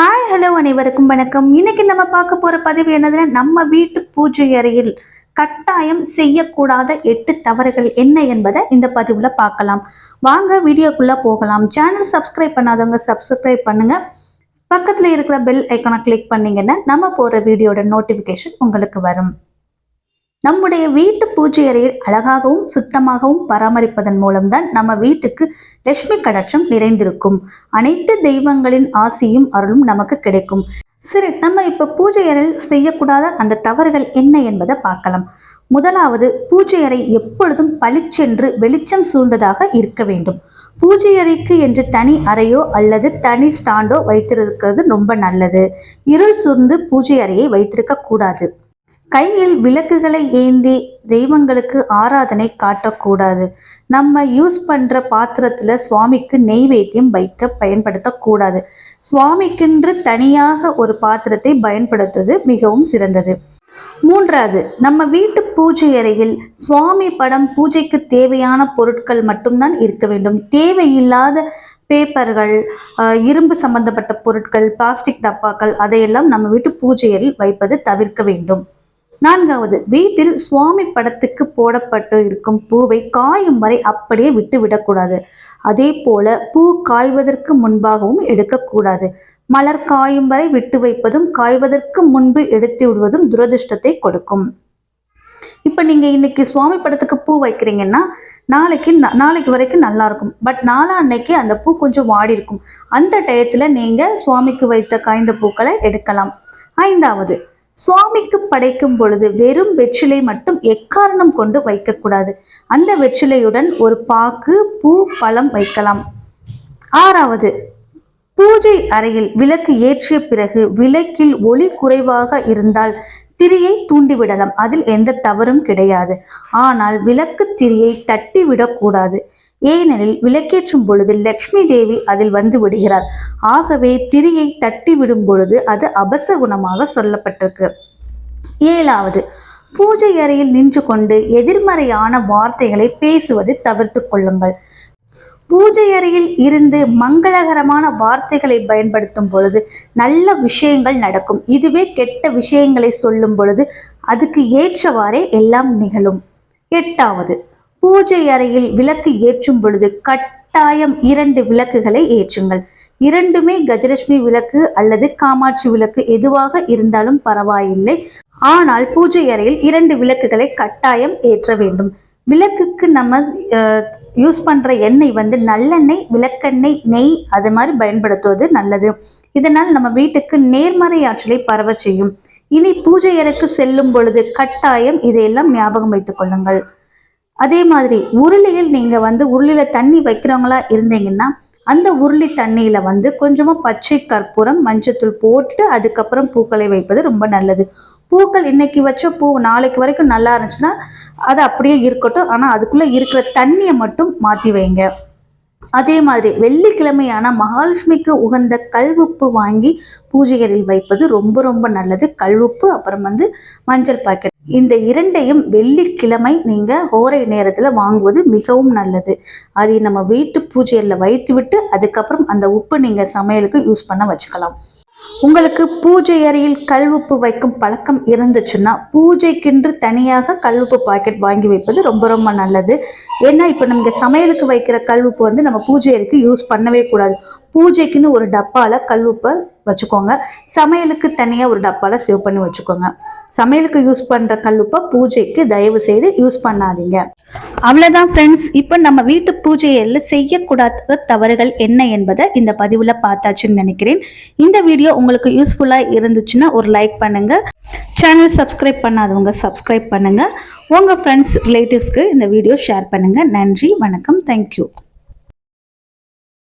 Hi hello அனைவருக்கும் வணக்கம். இன்னைக்கு நம்ம பார்க்க போகிற பதிவு என்னதுன்னா நம்ம வீட்டு பூஜை அறையில் கட்டாயம் செய்யக்கூடாத எட்டு தவறுகள் என்ன என்பதை இந்த பதிவில் பார்க்கலாம். வாங்க வீடியோக்குள்ளே போகலாம். சேனல் சப்ஸ்கிரைப் பண்ணாதவங்க சப்ஸ்கிரைப் பண்ணுங்கள் பக்கத்தில் இருக்கிற பெல் ஐக்கனை கிளிக் பண்ணீங்கன்னா நம்ம போகிற வீடியோட நோட்டிஃபிகேஷன் உங்களுக்கு வரும். நம்முடைய வீட்டு பூஜை அறையை அழகாகவும் சுத்தமாகவும் பராமரிப்பதன் மூலம்தான் நம்ம வீட்டுக்கு லட்சுமி கடாட்சம் நிறைந்திருக்கும். அனைத்து தெய்வங்களின் ஆசியும் அருளும் நமக்கு கிடைக்கும். சரி நம்ம இப்போ பூஜை அறையில் செய்யக்கூடாத அந்த தவறுகள் என்ன என்பதை பார்க்கலாம். முதலாவது பூஜை அறை எப்பொழுதும் பளிச்சென்று வெளிச்சம் சூழ்ந்ததாக இருக்க வேண்டும். பூஜை அறைக்கு என்று தனி அறையோ அல்லது தனி ஸ்டாண்டோ வைத்திருக்கிறது ரொம்ப நல்லது. இருள் சூழ்ந்து பூஜை அறையை வைத்திருக்க கூடாது கையில் விளக்குகளை ஏந்தி தெய்வங்களுக்கு ஆராதனை காட்டக்கூடாது. நம்ம யூஸ் பண்ணுற பாத்திரத்தில் சுவாமிக்கு நெய்வேத்தியம் வைக்க பயன்படுத்தக்கூடாது. சுவாமிக்கென்று தனியாக ஒரு பாத்திரத்தை பயன்படுத்துவது மிகவும் சிறந்தது. மூன்றாவது நம்ம வீட்டு பூஜை அறையில் சுவாமி படம் பூஜைக்கு தேவையான பொருட்கள் மட்டும்தான் இருக்க வேண்டும். தேவையில்லாத பேப்பர்கள் இரும்பு சம்பந்தப்பட்ட பொருட்கள் பிளாஸ்டிக் டப்பாக்கள் அதையெல்லாம் நம்ம வீட்டு பூஜையில் வைப்பது தவிர்க்க வேண்டும். நான்காவது வீட்டில் சுவாமி படத்துக்கு போடப்பட்டு இருக்கும் பூவை காயும் வரை அப்படியே விட்டு விடக்கூடாது அதே போல பூ காய்வதற்கு முன்பாகவும் எடுக்கக்கூடாது மலர் காயும் வரை விட்டு வைப்பதும் காய்வதற்கு முன்பு எடுத்து விடுவதும் துரதிருஷ்டத்தை கொடுக்கும். இப்போ நீங்கள் இன்னைக்கு சுவாமி படத்துக்கு பூ வைக்கிறீங்கன்னா நாளைக்கு நாளைக்கு வரைக்கும் நல்லா இருக்கும் பட் நாளா அன்னைக்கு அந்த பூ கொஞ்சம் வாடி இருக்கும் அந்த டயத்தில் நீங்கள் சுவாமிக்கு வைத்த காய்ந்த பூக்களை எடுக்கலாம். ஐந்தாவது சுவாமிக்கு படைக்கும் பொழுது வெறும் வெற்றிலை மட்டும் எக்காரணம் கொண்டு வைக்கக்கூடாது. அந்த வெற்றிலையுடன் ஒரு பாக்கு பூ பழம் வைக்கலாம். ஆறாவது பூஜை அறையில் விளக்கு ஏற்றிய பிறகு விளக்கில் ஒளி குறைவாக இருந்தால் திரியை தூண்டிவிடலாம். அதில் எந்த தவறும் கிடையாது. ஆனால் விளக்கு திரியை தட்டி விடக்கூடாது ஏனெனில் விளக்கேற்றும் பொழுது லக்ஷ்மி தேவி அதில் வந்து விடுகிறார். ஆகவே திரியை தட்டி விடும் பொழுது அது அபசகுணமாக சொல்லப்பட்டிருக்கு. ஏழாவது பூஜை அறையில் நின்று கொண்டு எதிர்மறையான வார்த்தைகளை பேசுவதை தவிர்த்து கொள்ளுங்கள். பூஜை அறையில் இருந்து மங்களகரமான வார்த்தைகளை பயன்படுத்தும் பொழுது நல்ல விஷயங்கள் நடக்கும். இதுவே கெட்ட விஷயங்களை சொல்லும் பொழுது அதுக்கு ஏற்றவாறே எல்லாம் நிகழும். எட்டாவது பூஜை அறையில் விளக்கு ஏற்றும் பொழுது கட்டாயம் இரண்டு விளக்குகளை ஏற்றுங்கள். இரண்டுமே கஜலட்சுமி விளக்கு அல்லது காமாட்சி விளக்கு எதுவாக இருந்தாலும் பரவாயில்லை. ஆனால் பூஜை அறையில் இரண்டு விளக்குகளை கட்டாயம் ஏற்ற வேண்டும். விளக்குக்கு நம்ம யூஸ் பண்ணுற எண்ணெய் வந்து நல்லெண்ணெய் விளக்கெண்ணெய் நெய் அது மாதிரி பயன்படுத்துவது நல்லது. இதனால் நம்ம வீட்டுக்கு நேர்மறை ஆற்றலை பரவ செய்யும். இனி பூஜை அறைக்கு செல்லும் பொழுது கட்டாயம் இதையெல்லாம் ஞாபகம் வைத்துக் கொள்ளுங்கள். அதே மாதிரி உருளியில் நீங்கள் வந்து உருளியில் தண்ணி வைக்கிறவங்களா இருந்தீங்கன்னா அந்த உருளி தண்ணியில் வந்து கொஞ்சமாக பச்சை கற்பூரம் மஞ்சத்தூள் போட்டு அதுக்கப்புறம் பூக்களை வைப்பது ரொம்ப நல்லது. பூக்கள் இன்னைக்கு வச்ச பூ நாளைக்கு வரைக்கும் நல்லா இருந்துச்சுன்னா அது அப்படியே இருக்கட்டும். ஆனால் அதுக்குள்ளே இருக்கிற தண்ணியை மட்டும் மாற்றி வைங்க. அதே மாதிரி வெள்ளிக்கிழமையான மகாலட்சுமிக்கு உகந்த கல்வுப்பு வாங்கி பூஜைகளில் வைப்பது ரொம்ப ரொம்ப நல்லது. கல்வுப்பு அப்புறம் வந்து மஞ்சள் பாக்கெட் இந்த இரண்டையும் வெள்ளிக்கிழமை நீங்கள் ஹோரை நேரத்தில் வாங்குவது மிகவும் நல்லது. அதை நம்ம வீட்டு பூஜையில் வைத்து விட்டு அதுக்கப்புறம் அந்த உப்பு நீங்கள் சமையலுக்கு யூஸ் பண்ண வச்சுக்கலாம். உங்களுக்கு பூஜை அறையில் கல்வுப்பு வைக்கும் பழக்கம் இருந்துச்சுன்னா பூஜைக்கென்று தனியாக கல்வுப்பு பாக்கெட் வாங்கி வைப்பது ரொம்ப ரொம்ப நல்லது. ஏன்னா இப்போ நம்ம சமையலுக்கு வைக்கிற கல்வுப்பு வந்து நம்ம பூஜை அறைக்கு யூஸ் பண்ணவே கூடாது. பூஜைக்குன்னு ஒரு டப்பாவில் கல்வுப்பை வச்சுக்கோங்க. சமையலுக்கு தனியாக ஒரு டப்பாவில் சேவ் பண்ணி வச்சுக்கோங்க. சமையலுக்கு யூஸ் பண்ணுற கல்லுப்பை பூஜைக்கு தயவு செய்து யூஸ் பண்ணாதீங்க. அவ்வளோதான் ஃப்ரெண்ட்ஸ் இப்போ நம்ம வீட்டு பூஜையில் செய்யக்கூடாத தவறுகள் என்ன என்பதை இந்த பதிவில் பார்த்தாச்சுன்னு நினைக்கிறேன். இந்த வீடியோ உங்களுக்கு யூஸ்ஃபுல்லாக இருந்துச்சுன்னா ஒரு லைக் பண்ணுங்கள் சேனல் சப்ஸ்கிரைப் பண்ணாதவங்க சப்ஸ்கிரைப் பண்ணுங்கள் உங்கள் ஃப்ரெண்ட்ஸ் ரிலேட்டிவ்ஸ்க்கு இந்த வீடியோ ஷேர் பண்ணுங்கள் நன்றி வணக்கம். தேங்க்யூ